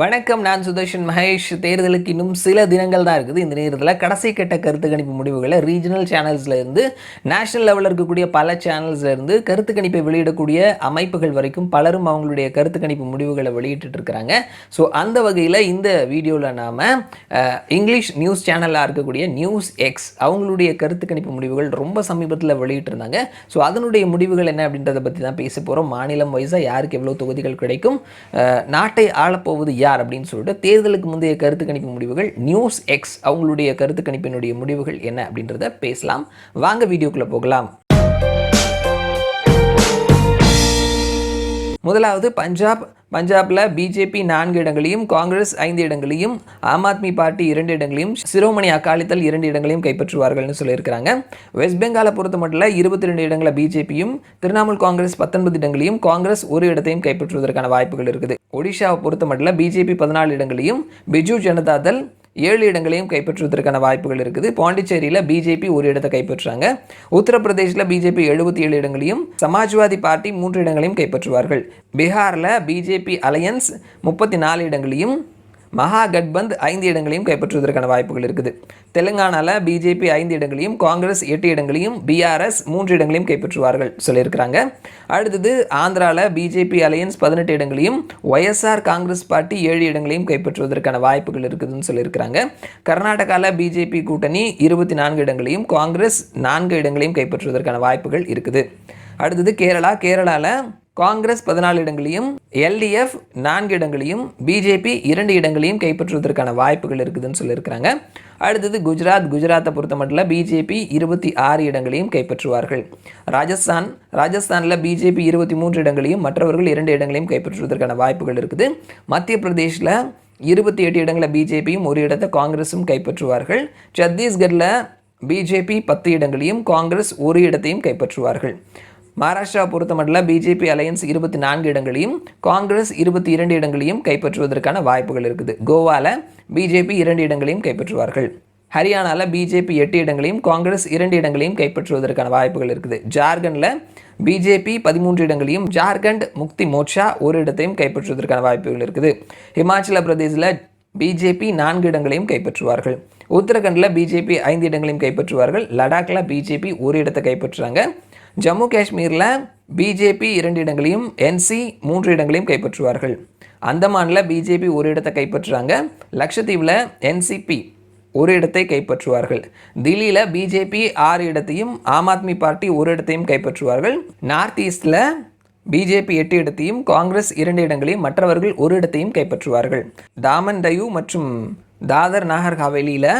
வணக்கம் நான் சுதர்ஷன் மகேஷ். தேர்தலுக்கு இன்னும் சில தினங்கள் தான் இருக்குது. இந்த நேரத்தில் கடைசி கட்ட கருத்து கணிப்பு முடிவுகளை ரீஜனல் சேனல்ஸ்லேருந்து நேஷனல் லெவலில் இருக்கக்கூடிய பல சேனல்ஸ்லேருந்து கருத்து கணிப்பை வெளியிடக்கூடிய அமைப்புகள் வரைக்கும் பலரும் அவங்களுடைய கருத்து கணிப்பு முடிவுகளை வெளியிட்டு இருக்கிறாங்க. ஸோ அந்த வகையில் இந்த வீடியோவில் நாம் இங்கிலீஷ் நியூஸ் சேனலாக இருக்கக்கூடிய நியூஸ் எக்ஸ் அவங்களுடைய கருத்து கணிப்பு முடிவுகள் ரொம்ப சமீபத்தில் வெளியிட்டிருந்தாங்க. ஸோ அதனுடைய முடிவுகள் என்ன அப்படின்றத பற்றி தான் பேச போகிறோம் மாநிலம் வைஸாக யாருக்கு எவ்வளோ தொகுதிகள் கிடைக்கும்? நாட்டை ஆளப்போவது யார் அப்படின்னு சொல்லிட்டு தேர்தலுக்கு முந்தைய கருத்து கணிப்பு முடிவுகள் நியூஸ் எக்ஸ் அவங்களுடைய கருத்து கணிப்பினுடைய முடிவுகள் என்ன அப்படின்றத பேசலாம். வாங்க வீடியோக்குள்ளே போகலாம். முதலாவது பஞ்சாப் பஞ்சாபில் பிஜேபி நான்கு இடங்களையும் காங்கிரஸ் ஐந்து இடங்களையும் ஆம் ஆத்மி பார்ட்டி இரண்டு இடங்களையும் சிரோமணி அகாலிதள் இரண்டு இடங்களையும் கைப்பற்றுவார்கள்னு சொல்லியிருக்கிறாங்க. வெஸ்ட் பெங்காலை பொறுத்த மட்டும் இருபத்தி ரெண்டு இடங்களை பிஜேபியும் திரிணாமுல் காங்கிரஸ் பத்தொன்பது இடங்களையும் காங்கிரஸ் ஒரு இடத்தையும் கைப்பற்றுவதற்கான வாய்ப்புகள் இருக்குது. ஒடிஷாவை பொறுத்த மட்டும் பிஜேபி பதினாலு இடங்களையும் பிஜு ஜனதாதள் ஏழு இடங்களையும் கைப்பற்றுவதற்கான வாய்ப்புகள் இருக்குது. பாண்டிச்சேரியில் பிஜேபி ஒரு இடத்தை கைப்பற்றுறாங்க உத்தரப்பிரதேசில் பிஜேபி எழுபத்தி ஏழு இடங்களையும் சமாஜ்வாதி பார்ட்டி மூன்று இடங்களையும் கைப்பற்றுவார்கள். பீகாரில் பிஜேபி அலையன்ஸ் முப்பத்தி நாலு இடங்களையும் மகா கட்பந்த் ஐந்து இடங்களையும் கைப்பற்றுவதற்கான வாய்ப்புகள் இருக்குது. தெலுங்கானாவில் பிஜேபி ஐந்து இடங்களையும் காங்கிரஸ் எட்டு இடங்களையும் பிஆர்எஸ் மூன்று இடங்களையும் கைப்பற்றுவார்கள் சொல்லியிருக்கிறாங்க. அடுத்தது ஆந்திராவில் பிஜேபி அலையன்ஸ் பதினெட்டு இடங்களையும் ஒய்எஸ்ஆர் காங்கிரஸ் பார்ட்டி ஏழு இடங்களையும் கைப்பற்றுவதற்கான வாய்ப்புகள் இருக்குதுன்னு சொல்லியிருக்கிறாங்க. கர்நாடகாவில் பிஜேபி கூட்டணி இருபத்தி நான்கு இடங்களையும் காங்கிரஸ் நான்கு இடங்களையும் கைப்பற்றுவதற்கான வாய்ப்புகள் இருக்குது. அடுத்தது கேரளா. கேரளாவில் காங்கிரஸ் பதினாலு இடங்களையும் எல்டிஎஃப் நான்கு இடங்களையும் பிஜேபி இரண்டு இடங்களையும் கைப்பற்றுவதற்கான வாய்ப்புகள் இருக்குதுன்னு சொல்லியிருக்கிறாங்க. அடுத்தது குஜராத். குஜராத்தை பொறுத்த மட்டும் பிஜேபி இருபத்தி ஆறு இடங்களையும் கைப்பற்றுவார்கள். ராஜஸ்தான். ராஜஸ்தானில் பிஜேபி இருபத்தி மூன்று இடங்களையும் மற்றவர்கள் இரண்டு இடங்களையும் கைப்பற்றுவதற்கான வாய்ப்புகள் இருக்குது. மத்திய பிரதேஷில் இருபத்தி எட்டு இடங்களை பிஜேபியும் ஒரு இடத்தை காங்கிரஸும் கைப்பற்றுவார்கள். சத்தீஸ்கரில் பிஜேபி பத்து இடங்களையும் காங்கிரஸ் ஒரு இடத்தையும் கைப்பற்றுவார்கள். மகாராஷ்டிரா பொறுத்த மட்டும் பிஜேபி அலையன்ஸ் இருபத்தி நான்கு இடங்களையும் காங்கிரஸ் இருபத்தி இரண்டு இடங்களையும் கைப்பற்றுவதற்கான வாய்ப்புகள் இருக்குது. கோவாவில் பிஜேபி இரண்டு இடங்களையும் கைப்பற்றுவார்கள். ஹரியானாவில் பிஜேபி எட்டு இடங்களையும் காங்கிரஸ் இரண்டு இடங்களையும் கைப்பற்றுவதற்கான வாய்ப்புகள் இருக்குது. ஜார்க்கண்டில் பிஜேபி பதிமூன்று இடங்களையும் ஜார்க்கண்ட் முக்தி மோர்ச்சா ஒரு இடத்தையும் கைப்பற்றுவதற்கான வாய்ப்புகள் இருக்குது. ஹிமாச்சல பிரதேசில் பிஜேபி நான்கு இடங்களையும் கைப்பற்றுவார்கள். உத்தரகண்டில் பிஜேபி ஐந்து இடங்களையும் கைப்பற்றுவார்கள். லடாக்கில் பிஜேபி ஒரு இடத்தை கைப்பற்றுறாங்க. ஜம்மு காஷ்மீரில் பிஜேபி இரண்டு இடங்களையும் என்சி மூன்று இடங்களையும் கைப்பற்றுவார்கள். அந்தமானில் பிஜேபி ஒரு இடத்தை கைப்பற்றுறாங்க. லக்ஷத்தீவில் என்சிபி ஒரு இடத்தை கைப்பற்றுவார்கள். தில்லியில் பிஜேபி ஆறு இடத்தையும் ஆம் ஆத்மி பார்ட்டி ஒரு இடத்தையும் கைப்பற்றுவார்கள். நார்த் ஈஸ்டில் பிஜேபி எட்டு இடத்தையும் காங்கிரஸ் இரண்டு இடங்களையும் மற்றவர்கள் ஒரு இடத்தையும் கைப்பற்றுவார்கள். தாமன் தயூ மற்றும் தாதர் நாகர் ஹவேலியில்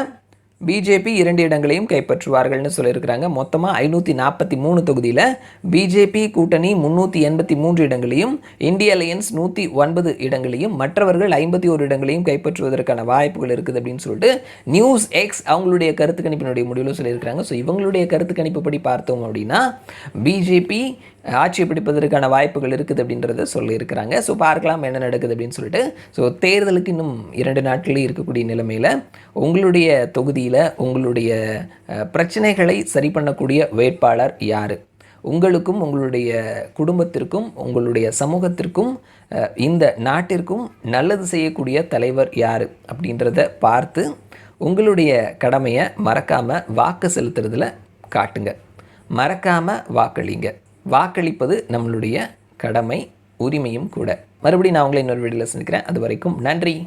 பிஜேபி இரண்டு இடங்களையும் கைப்பற்றுவார்கள்னு சொல்லியிருக்கிறாங்க. மொத்தமாக ஐநூற்றி நாற்பத்தி மூணு தொகுதியில் பிஜேபி கூட்டணி முந்நூற்றி எண்பத்தி மூன்று இடங்களையும் இந்திய அலையன்ஸ் நூற்றி ஒன்பது இடங்களையும் மற்றவர்கள் ஐம்பத்தி ஒரு இடங்களையும் கைப்பற்றுவதற்கான வாய்ப்புகள் இருக்குது அப்படின்னு சொல்லிட்டு நியூஸ் எக்ஸ் அவங்களுடைய கருத்து கணிப்பினுடைய முடிவில் சொல்லியிருக்கிறாங்க. ஸோ இவங்களுடைய கருத்து கணிப்புப்படி பார்த்தோம் அப்படின்னா பிஜேபி ஆட்சி பிடிப்பதற்கான வாய்ப்புகள் இருக்குது அப்படின்றத சொல்லியிருக்கிறாங்க. ஸோ பார்க்கலாம் என்ன நடக்குது அப்படின்னு சொல்லிட்டு. ஸோ தேர்தலுக்கு இன்னும் இரண்டு நாட்களே இருக்கக்கூடிய நிலைமையில் உங்களுடைய தொகுதியில் உங்களுடைய பிரச்சனைகளை சரி பண்ணக்கூடிய வேட்பாளர் யார்? உங்களுக்கும் உங்களுடைய குடும்பத்திற்கும் உங்களுடைய சமூகத்திற்கும் இந்த நாட்டிற்கும் நல்லது செய்யக்கூடிய தலைவர் யார்? அப்படின்றத பார்த்து உங்களுடைய கடமையை மறக்காமல் வாக்கு செலுத்துறதுல காட்டுங்க. மறக்காமல் வாக்களிங்க. வாக்களிப்பது நம்மளுடைய கடமை உரிமையும் கூட. மறுபடியும் நான் உங்களை இன்னொரு வீடியோவில் சந்திக்கிறேன். அது வரைக்கும் நன்றி.